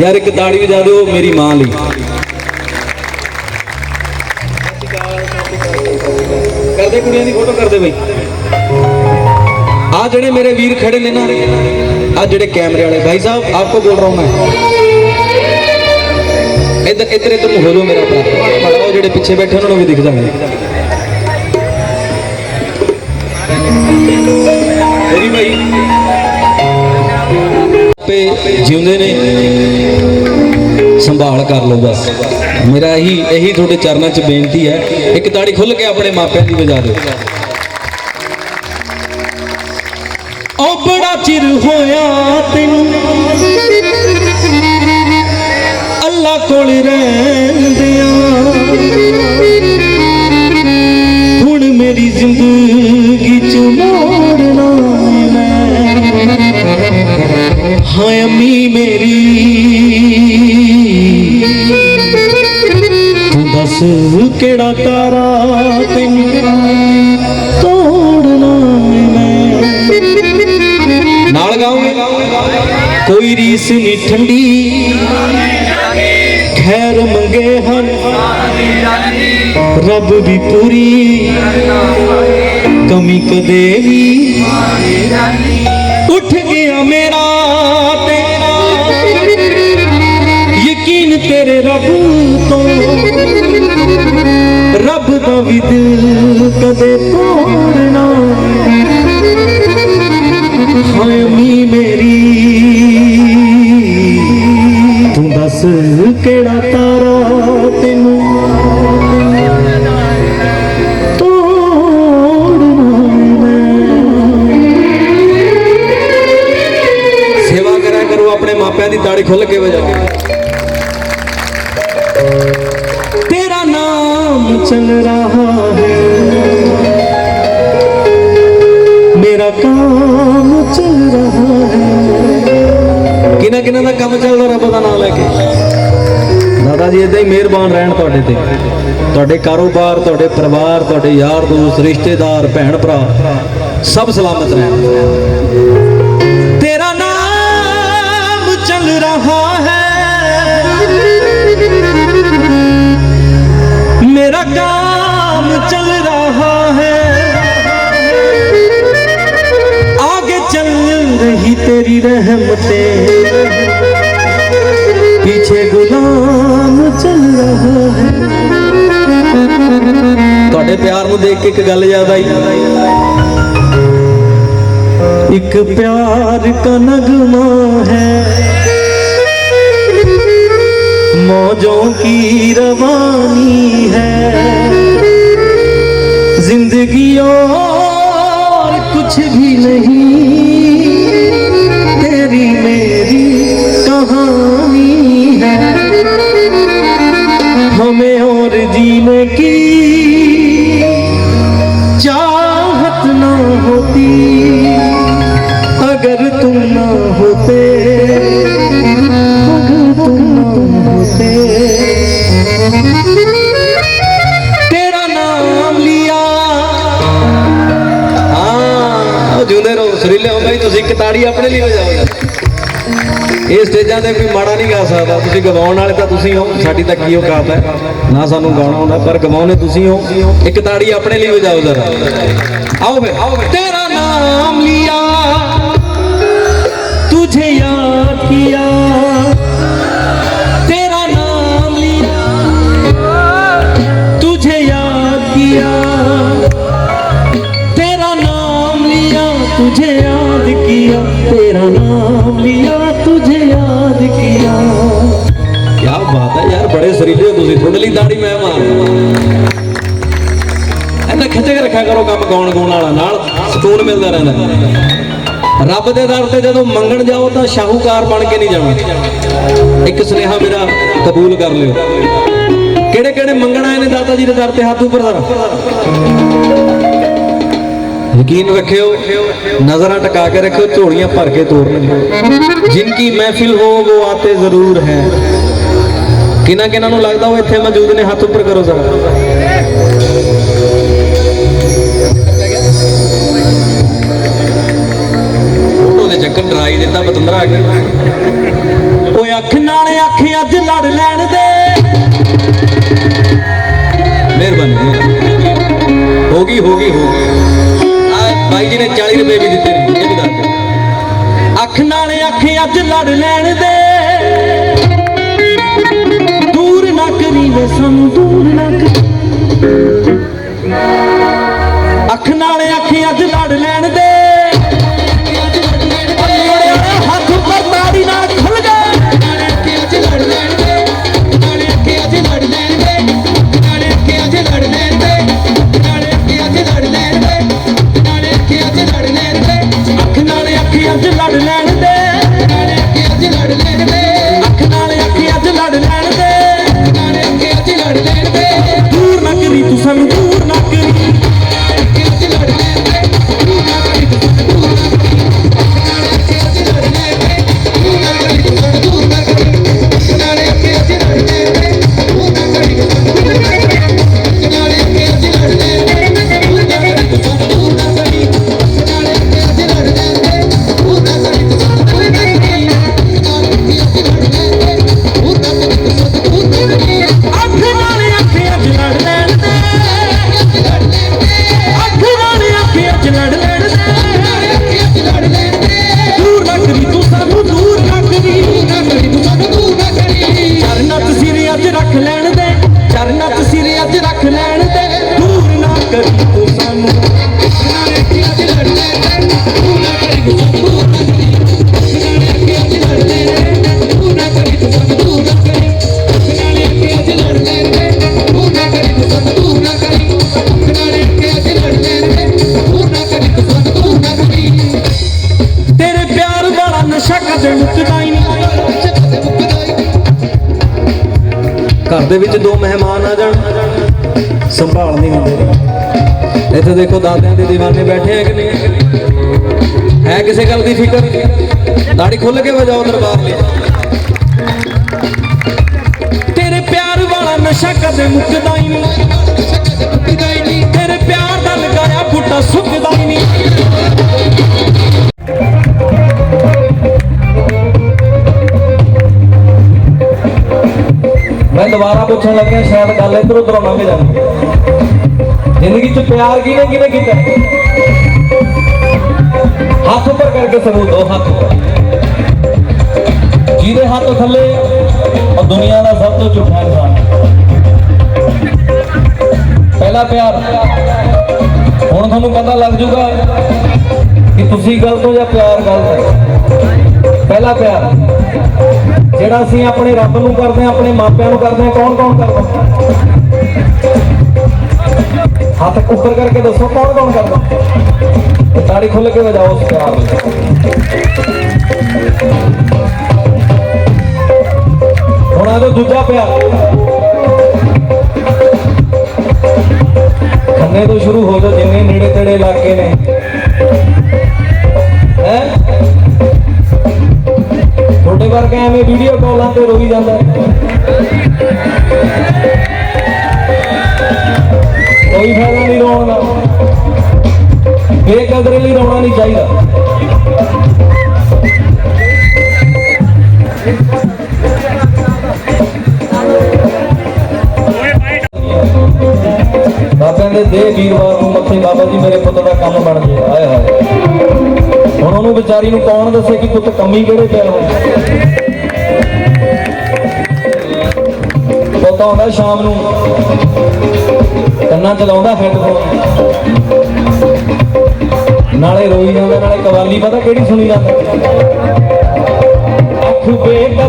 ਯਾਰ ਇੱਕ ਤਾੜੀ ਵਜਾ ਦਿਓ ਮੇਰੀ ਮਾਂ ਲਈ। ਕਰਦੇ ਕੁੜੀਆਂ ਦੀ ਫੋਟੋ ਕਰਦੇ ਬਈ। ਆ ਜਿਹੜੇ ਮੇਰੇ ਵੀਰ ਖੜੇ ਨੇ ਨਾ ਆ ਜਿਹੜੇ ਕੈਮਰੇ ਵਾਲੇ, ਭਾਈ ਸਾਹਿਬ, ਆਪਕੋ ਬੋਲ ਰਹਾ ਹੂੰ ਮੈਂ। ਇੱਧਰ ਇੱਧਰ ਇੱਧਰ ਨੂੰ ਹੋ ਜਾਓ ਮੇਰਾ ਭਰਾ। ਬੜਾ ਉਹ ਜਿਹੜੇ ਪਿੱਛੇ ਬੈਠੇ, ਉਹਨਾਂ ਨੂੰ ਵੀ ਦਿਖ ਜਾਵੇ ਆਪੇ ਜਿਉਂਦੇ ਨੇ, ਸੰਭਾਲ ਕਰ ਲਓ ਬਸ। ਮੇਰਾ ਇਹੀ ਇਹੀ ਤੁਹਾਡੇ ਚਰਨਾਂ 'ਚ ਬੇਨਤੀ ਹੈ, ਇੱਕ ਤਾੜੀ ਖੁੱਲ ਕੇ ਆਪਣੇ ਮਾਪਿਆਂ ਦੀ ਵਜਾ ਦਿਓ। ਉਹ ਬੜਾ ਚਿਰ ਹੋਇਆ ਤੈਨੂੰ, ਅੱਲਾ ਕੋਲ ਰਹਿੰਦਿਆਂ ਦੱਸ ਕਿਹੜਾ ਤਾਰਾ ਤੈਨੂੰ ਤੋੜਨਾ ਮੈਂ। ਨਾਲ ਗਾਓਗੇ ਕੋਈ ਰੀਸ ਨਹੀਂ ਠੰਡੀ। ਖੈਰ ਮੰਗੇ ਹਨ। ਰੱਬ ਵੀ ਪੂਰੀ। ਕਮੀ ਕਦੇ ਵੀ ਉੱਠ ਗਿਆ ਮੇਰਾ ਤੇਰਾ। ਯਕੀਨ ਤੇਰੇ ਰੱਬ ਤੋਂ ਰੱਬ ਦਾ ਆਪਣਾ ਕੰਮ ਚੱਲਦਾ ਰੱਬ ਦਾ ਨਾਮ ਲੈ ਕੇ। ਦਾਦਾ ਜੀ ਇਦਾਂ ਹੀ ਮਿਹਰਬਾਨ ਰਹਿਣ ਤੁਹਾਡੇ ਤੇ। ਤੁਹਾਡੇ ਕਾਰੋਬਾਰ, ਤੁਹਾਡੇ ਪਰਿਵਾਰ, ਤੁਹਾਡੇ ਯਾਰ ਦੋਸਤ, ਰਿਸ਼ਤੇਦਾਰ, ਭੈਣ ਭਰਾ, ਸਭ ਸਲਾਮਤ ਰਹਿਣ। ਤੇਰਾ ਨਾਮ ਚੱਲ ਰਹਾ ਹੈ। ਮੇਰਾ ਕੰਮ ਚੱਲ ਰਹਾ रही तेरी रहमतें पीछे गुलाम चल रहा है ਤੁਹਾਡੇ ਪਿਆਰ ਨੂੰ ਦੇਖ ਕੇ ਇੱਕ ਗੱਲ ਯਾਦ ਆਈ एक प्यार का नगमा है मौजों की रवानी है जिंदगी और कुछ भी नहीं तेरी मेरी कहानी है हमें और जीने की चाहत ना होती अगर तुम ना होते अगर तुम ना होते तेरा नाम लिया हाँ जुदे रो सुरीले हो भाई तुम कताड़ी अपने लिए ਕਦੇ ਕੋਈ ਮਾੜਾ ਨਹੀਂ ਗਾ ਸਕਦਾ, ਤੁਸੀਂ ਗਵਾਉਣ ਵਾਲੇ ਤਾਂ ਤੁਸੀਂ ਹੋ, ਸਾਡੀ ਤਾਂ ਕੀ ਔਕਾਤ ਹੈ? ਨਾ ਸਾਨੂੰ ਗਾਉਣਾ ਹੁੰਦਾ ਪਰ ਗਵਾਉਣੇ ਤੁਸੀਂ ਹੋ, ਇੱਕ ਤਾੜੀ ਆਪਣੇ ਲਈ ਵਜਾਓ ਜ਼ਰਾ। ਆਓ ਫੇ ਤੇਰਾ ਨਾਮ ਲਿਆ, ਤੁਝੇ ਯਾਦ ਕੀਆ। ਰੱਖਿਆ ਕਰੋ ਕੰਮ ਗਾਉਣ ਗਾਉਣ ਵਾਲਾ ਨਾਲ, ਸਕੂਨ ਮਿਲਦਾ ਰਹਿੰਦਾ। ਰੱਬ ਦੇ ਦਰ ਤੇ ਜਦੋਂ ਮੰਗਣ ਜਾਓ ਤਾਂ ਸ਼ਾਹੂਕਾਰ ਬਣ ਕੇ ਨਹੀਂ ਜਾਣਾ। ਇੱਕ ਸੁਨੇਹਾ ਮੇਰਾ ਕਬੂਲ ਕਰ ਲਿਓ। ਕਿਹੜੇ ਕਿਹੜੇ ਮੰਗਣ ਆਏ ਨੇ ਦਾਤਾ ਜੀ ਦੇ ਦਰ ਤੇ ਹੱਥ ਉੱਪਰ ਧਰ ਯਕੀਨ ਰੱਖਿਓ, ਨਜ਼ਰਾਂ ਟਕਾ ਕੇ ਰੱਖਿਓ, ਝੋਲੀਆਂ ਭਰ ਕੇ ਤੋਰਨਗੇ ਜਿਨਕੀ ਮਹਿਫਿਲ ਹੋ ਉਹ ਆਤੇ ਜ਼ਰੂਰ ਹੈ। ਕਿਨਾਂ ਕਿਨਾਂ ਨੂੰ ਲੱਗਦਾ ਉਹ ਇੱਥੇ ਮੌਜੂਦ ਨੇ, ਹੱਥ ਉੱਪਰ ਕਰੋ ਜ਼ਰਾ। ਪਤੰਦਰਾ ਆ ਗਿਆ ਓਏ ਅੱਖ ਨਾਲ ਅੱਖ ਅੱਜ ਲੜ ਲੈਣ ਦੇ। ਮਿਹਰਬਾਨੀ। ਹੋ ਗਈ ਹੋ ਗਈ ਹੋ ਗਈ। ਆ ਬਾਈ ਜੀ ਨੇ 40 ਰੁਪਏ ਵੀ ਦਿੱਤੇ ਨੇ ਇਹ ਵੀ ਦੱਸ ਅੱਖ ਨਾਲ ਅੱਖ ਅੱਜ ਲੜ ਲੈਣ ਦੇ। ਦੂਰ ਨਾ ਕਰੀ ਵੇ ਸਾਨੂੰ ਦੇ ਵਿੱਚ ਦੋ ਮਹਿਮਾਨ ਆ ਜਾਣ। ਸੰਭਾਲ ਨਹੀਂ ਹੁੰਦੇ। ਇੱਥੇ ਦੇਖੋ ਦਾਦਿਆਂ ਦੇ دیਵਾਨੇ ਬੈਠੇ ਆ ਕਿ ਨਹੀਂ ਹੈ ਕਿਸੇ ਗੱਲ ਦੀ ਫਿਕਰ? ਦਾੜੀ ਖੁੱਲ ਕੇ ਵਜਾਓ ਦਰਬਾਰ ਲਈ। ਤੇਰੇ ਪਿਆਰ ਵਾਲਾ ਨਸ਼ਾ ਕਦੇ ਮੁੱਕਦਾ ਹੀ ਨਹੀਂ। ਤੇਰੇ ਪਿਆਰ ਦਾ ਲਗਾਇਆ ਬੂਟਾ ਸੁੱਕਦਾ ਹੀ ਨਹੀਂ। ਦੁਬਾਰਾ ਪੁੱਛਣ ਲੱਗਿਆ ਸ਼ਾਇਦ ਗੱਲ ਇੱਧਰ ਉੱਧਰ ਲੰਘ ਜਾਂਦੀ ਜ਼ਿੰਦਗੀ 'ਚ ਪਿਆਰ ਕਿਹਨੇ ਕਿਹਨੇ ਕੀਤਾ? ਹੱਥ ਉੱਪਰ ਕਰਕੇ ਸਬੂਤ ਦੋ ਹੱਥ ਜਿਹਦੇ ਹੱਥ ਥੱਲੇ ਉਹ ਦੁਨੀਆ ਦਾ ਸਭ ਤੋਂ ਝੂਠਾ ਇਨਸਾਨ ਪਹਿਲਾ ਪਿਆਰ। ਹੁਣ ਤੁਹਾਨੂੰ ਪਤਾ ਲੱਗ ਜੂਗਾ ਕਿ ਤੁਸੀਂ ਗਲਤ ਹੋ ਜਾਂ ਪਿਆਰ ਗਲਤ ਹੈ। ਪਹਿਲਾ ਪਿਆਰ। ਜਿਹੜਾ ਅਸੀਂ ਆਪਣੇ ਰੱਬ ਨੂੰ ਕਰਦੇ ਹਾਂ, ਆਪਣੇ ਮਾਪਿਆਂ ਨੂੰ ਕਰਦੇ ਹਾਂ, ਕੌਣ ਕੌਣ ਕਰਦਾ? ਹੱਥ ਉੱਪਰ ਕਰਕੇ ਦੱਸੋ, ਕੌਣ ਕੌਣ ਕਰਦਾ? ਤਾੜੀ ਖੁੱਲ ਕੇ ਵਜਾਓ ਉਸ ਪਿਆਰ ਨੂੰ ਹੁਣ ਆ ਜਾਓ ਦੂਜਾ ਪਿਆਰ ਖੰਨੇ ਤੋਂ ਸ਼ੁਰੂ ਹੋ ਜਾਓ, ਜਿੰਨੇ ਨੇੜੇ ਤੇੜੇ ਇਲਾਕੇ ਨੇ। ਹੈ? ਤੁਹਾਡੇ ਵਰਗੇ ਐਵੇਂ ਵੀਡੀਓ ਕਾਲਾਂ ਤੇ ਰੋਈ ਜਾਂਦਾ। ਕੋਈ ਫਾਇਦਾ ਨਹੀਂ ਰੋਣ ਦਾ। ਬੇਕਦਰੀ ਲਈ ਰੋਣਾ ਨਹੀਂ ਚਾਹੀਦਾ। ਬਾਬਿਆਂ ਦੇ ਦੇ ਵੀਰਵਾਰ ਨੂੰ ਮੱਥੇ ਬਾਬਾ ਜੀ ਮੇਰੇ ਪੁੱਤ ਦਾ ਕੰਮ ਬਣ ਗਿਆ। ਆਏ ਹਾਏ। ਹੁਣ ਉਹਨੂੰ ਵਿਚਾਰੀ ਨੂੰ ਕੌਣ ਦੱਸੇ ਕਿ ਪੁੱਤ ਕਮੀ ਕਿਹੜੇ ਪਿਆ ਹੋ ਪੁੱਤ ਆਉਂਦਾ ਸ਼ਾਮ ਨੂੰ। ਕੰਨਾਂ ਚਲਾਉਂਦਾ ਲਾਉਂਦਾ ਹੈਡਫੋਨ। ਨਾਲੇ ਰੋਈ ਜਾਂਦਾ, ਨਾਲੇ ਕਵਾਲੀ, ਪਤਾ ਕਿਹੜੀ ਸੁਣੀ ਜਾਂਦਾ? ਅੱਖ ਬੇਕਦਰਾਂ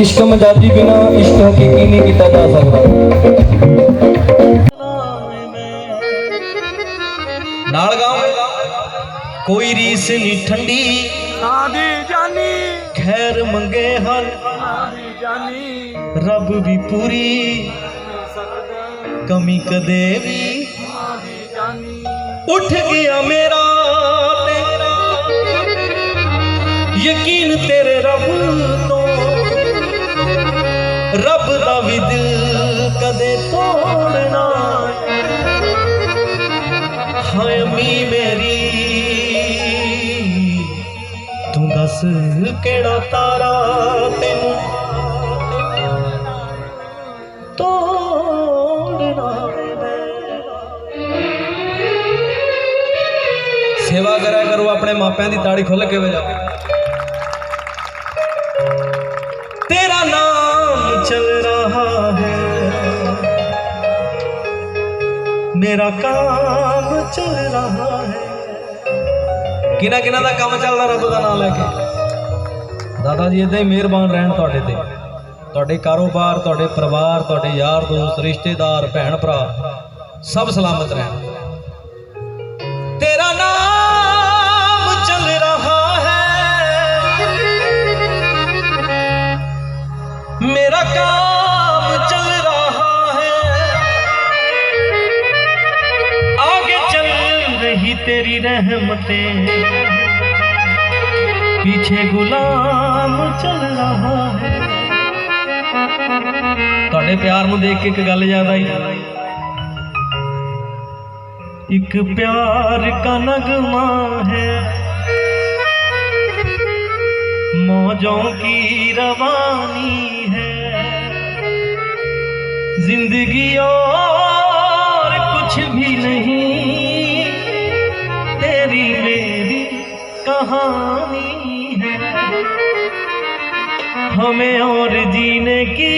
ਇਸ਼ਕ ਮਜਾਜੀ ਬਿਨਾ ਇਸ਼ਕ ਹਕੀਕੀ ਨਹੀਂ ਕੀਤਾ ਜਾ ਸਕਦਾ ਨਾਲ ਗਾਓ ਕੋਈ ਰੀਸ ਨਹੀਂ ਠੰਡੀ ਨਾ ਦੀ ਜਾਨੀ ਖੈਰ ਮੰਗੇ ਹਰ ਨਾ ਦੀ ਜਾਨੀ ਰੱਬ ਵੀ ਪੂਰੀ ਸਕਦਾ ਕਮੀ ਕਦੇ ਵੀ ਨਾ ਦੀ ਜਾਨੀ ਵੀ ਦਿਲ ਕਦੇ ਤੋੜਨਾ ਹਾਏ ਮੀ ਮੇਰੀ, ਤੂੰ ਦੱਸ ਕਿਹੜਾ ਤਾਰਾ ਤੈਨੂੰ ਤੋੜਨਾ ਸੇਵਾ ਕਰਿਆ ਕਰੋ ਆਪਣੇ ਮਾਪਿਆਂ ਦੀ ਤਾੜੀ ਖੁੱਲ ਕੇ ਵਜਾਓ। ਮੇਰਾ ਕੰਮ ਚਲ ਰਹਾ ਹੈ। ਕਿਨਾ ਕਿਨਾ ਦਾ ਕੰਮ ਚੱਲਦਾ ਰੱਬ ਦਾ ਨਾਮ ਲੈ ਕੇ? ਦਾਦਾ ਜੀ, ਇਦਾਂ ਹੀ ਮਿਹਰਬਾਨ ਰਹਿਣ ਤੁਹਾਡੇ ਤੇ। ਤੁਹਾਡੇ ਕਾਰੋਬਾਰ, ਤੁਹਾਡੇ ਪਰਿਵਾਰ, ਤੁਹਾਡੇ ਯਾਰ ਦੋਸਤ, ਰਿਸ਼ਤੇਦਾਰ, ਭੈਣ ਭਰਾ, ਸਭ ਸਲਾਮਤ ਰਹਿਣ। ਤੇਰਾ ਨਾਮ ਚੱਲ ਰਹਾ ਹੈ। ਮੇਰਾ ਕੰਮ تیری رحمتیں پیچھے غلام چل رہا ہے۔ ਤੁਹਾਡੇ ਪਿਆਰ ਨੂੰ ਦੇਖ ਕੇ ਇੱਕ ਗੱਲ ਯਾਦ ਆਈ ਇੱਕ ਪਿਆਰ ਕਾ ਨਗਮਾ ਹੈ موجوں کی روانی ہے۔ زندگی اور کچھ بھی نہیں۔ कहानी है हमें और जीने की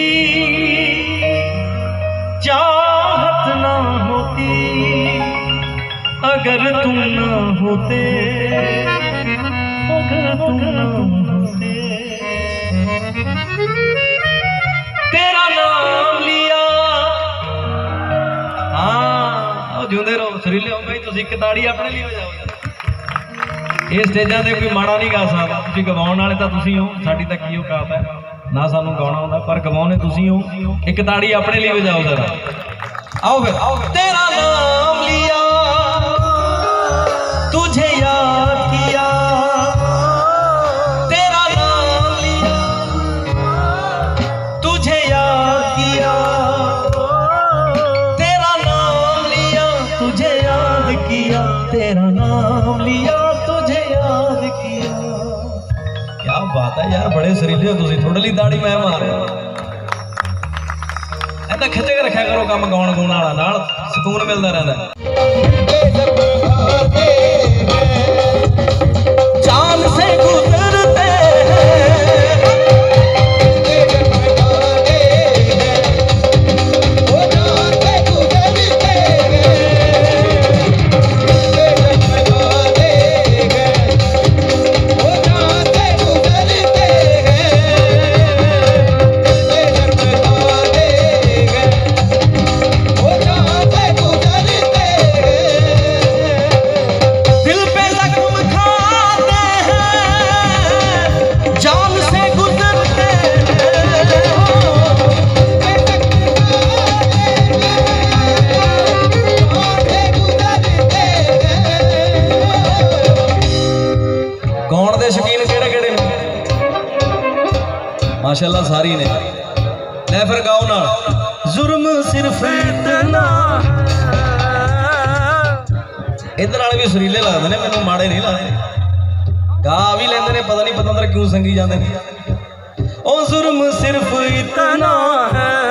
चाहत ना होती अगर तुम ना होते अगर तुम ना होते तेरा नाम लिया हाँ जिंदे रहो शरीले हो भाई तुम एक ताड़ी अपने लिए हो जाओ ਇਹ ਸਟੇਜਾਂ ਤੇ ਕੋਈ ਮਾੜਾ ਨਹੀਂ ਗਾ ਸਕਦਾ। ਤੁਸੀਂ ਗਵਾਉਣ ਵਾਲੇ ਤਾਂ ਤੁਸੀਂ ਹੋ। ਸਾਡੀ ਤਾਂ ਕੀ ਔਕਾਤ ਹੈ? ਨਾ ਸਾਨੂੰ ਗਾਉਣਾ ਆਉਂਦਾ, ਪਰ ਗਵਾਉਣੇ ਤੁਸੀਂ ਹੋ। ਇੱਕ ਤਾੜੀ ਆਪਣੇ ਲਈ ਵਜਾਓ ਜ਼ਰਾ। ਆਓ ਫਿਰ। ਤੇਰਾ ਨਾਮ ਲਿਆ। ਤੁਝੇ ਯਾਦ ਮਾਰਦਾ ਯਾਰ, ਬੜੇ ਸਰੀਲੇ ਹੋ ਤੁਸੀਂ ਤੁਹਾਡੇ ਲਈ ਦਾੜੀ ਮੈਂ ਮਾਰਦਾ ਐਂਦਾ ਖਿੱਚ ਕੇ ਰੱਖਿਆ ਕਰੋ ਕੰਮ ਗਾਉਣ ਗਾਉਣ ਵਾਲਾ, ਨਾਲ ਸਕੂਨ ਮਿਲਦਾ ਰਹਿੰਦਾ। ਜਾਨ ਸੇ ਗੁਜ਼ਰ ਮਾਸ਼ਾਅੱਲਾ ਸਾਰੀ ਨੇ। ਲੈ ਫਿਰ ਗਾਓ ਨਾਲ। ਜ਼ੁਰਮ ਸਿਰਫ ਇਤਨਾ। ਇਧਰ ਵਾਲੇ ਵੀ ਸੁਰੀਲੇ ਲੱਗਦੇ ਨੇ, ਮੈਨੂੰ ਮਾੜੇ ਨਹੀਂ ਲੱਗਦੇ। ਗਾ ਵੀ ਲੈਂਦੇ ਨੇ, ਪਤਾ ਨਹੀਂ ਪਤੰਦਰ ਕਿਉਂ ਸੰਗੀ ਜਾਂਦੇ ਨੇ। ਉਹ ਜ਼ੁਰਮ ਸਿਰਫ ਇਤਨਾ ਹੈ।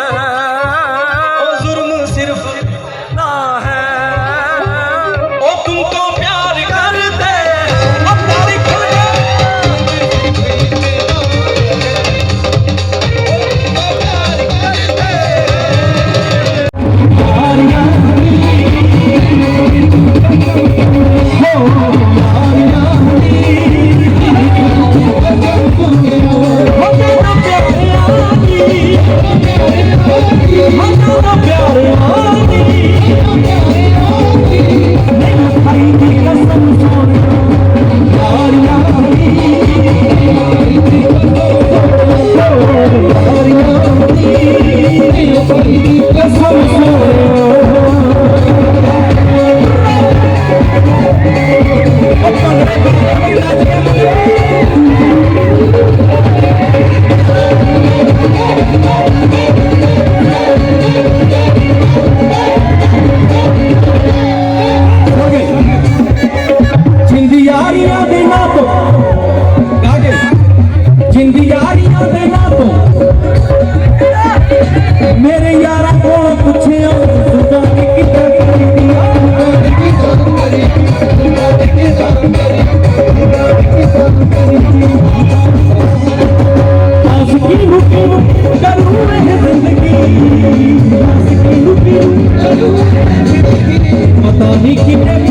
ਪਤਾ